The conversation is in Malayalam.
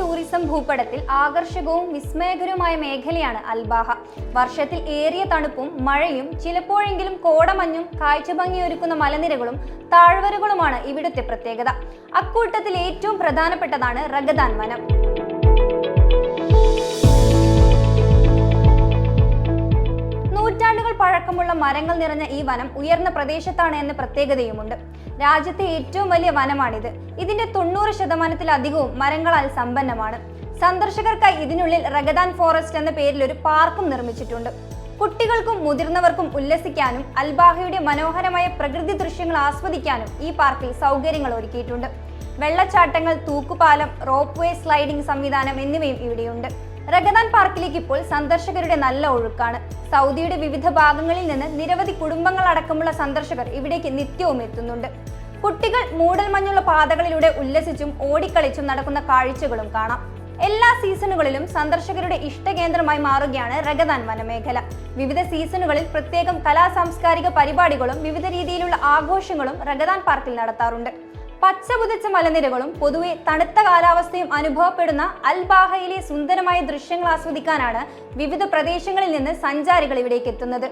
ടൂറിസം ഭൂപടത്തിൽ ആകർഷകവും വിസ്മയകരവുമായ മേഖലയാണ് അൽബാഹ. വർഷത്തിൽ ഏറിയ തണുപ്പും മഴയും ചിലപ്പോഴെങ്കിലും കോടമഞ്ഞും കാഴ്ചഭംഗിയൊരുക്കുന്ന മലനിരകളും താഴ്വരകളുമാണ് ഇവിടുത്തെ പ്രത്യേകത. അക്കൂട്ടത്തിൽ ഏറ്റവും പ്രധാനപ്പെട്ടതാണ് റഗദാൻ വനം. പഴക്കമുള്ള മരങ്ങൾ നിറഞ്ഞ ഈ വനം ഉയർന്ന പ്രദേശത്താണ് എന്ന പ്രത്യേകതയുമുണ്ട്. രാജ്യത്തെ ഏറ്റവും വലിയ വനമാണിത്. ഇതിന്റെ തൊണ്ണൂറ് ശതമാനത്തിലധികവും മരങ്ങളാൽ സമ്പന്നമാണ്. സന്ദർശകർക്കായി ഇതിനുള്ളിൽ റഗദാൻ ഫോറസ്റ്റ് എന്ന പേരിൽ ഒരു പാർക്കും നിർമ്മിച്ചിട്ടുണ്ട്. കുട്ടികൾക്കും മുതിർന്നവർക്കും ഉല്ലസിക്കാനും അൽബാഹയുടെ മനോഹരമായ പ്രകൃതി ദൃശ്യങ്ങൾ ആസ്വദിക്കാനും ഈ പാർക്കിൽ സൗകര്യങ്ങൾ ഒരുക്കിയിട്ടുണ്ട്. വെള്ളച്ചാട്ടങ്ങൾ തൂക്കുപാലം റോപ്പ് വേ സ്ലൈഡിംഗ് സംവിധാനം എന്നിവയും ഇവിടെയുണ്ട്. റഗദാൻ പാർക്കിലേക്ക് ഇപ്പോൾ സന്ദർശകരുടെ നല്ല ഒഴുക്കാണ്. സൗദിയുടെ വിവിധ ഭാഗങ്ങളിൽ നിന്ന് നിരവധി കുടുംബങ്ങൾ അടക്കമുള്ള സന്ദർശകർ ഇവിടേക്ക് നിത്യവും എത്തുന്നുണ്ട്. കുട്ടികൾ മൂടൽമഞ്ഞുള്ള പാതകളിലൂടെ ഉല്ലസിച്ചും ഓടിക്കളിച്ചും നടക്കുന്ന കാഴ്ചകളും കാണാം. എല്ലാ സീസണുകളിലും സന്ദർശകരുടെ ഇഷ്ടകേന്ദ്രമായി മാറുകയാണ് റഗദാൻ വനമേഖല. വിവിധ സീസണുകളിൽ പ്രത്യേകം കലാ സാംസ്കാരിക പരിപാടികളും വിവിധ രീതിയിലുള്ള ആഘോഷങ്ങളും റഗദാൻ പാർക്കിൽ നടത്താറുണ്ട്. പച്ചപുതച്ച മലനിരകളും പൊതുവെ തണുത്ത കാലാവസ്ഥയും അനുഭവപ്പെടുന്ന അൽബാഹയിലെ സുന്ദരമായ ദൃശ്യങ്ങൾ ആസ്വദിക്കാനാണ് വിവിധ പ്രദേശങ്ങളിൽ നിന്ന് സഞ്ചാരികൾ ഇവിടേക്ക് എത്തുന്നത്.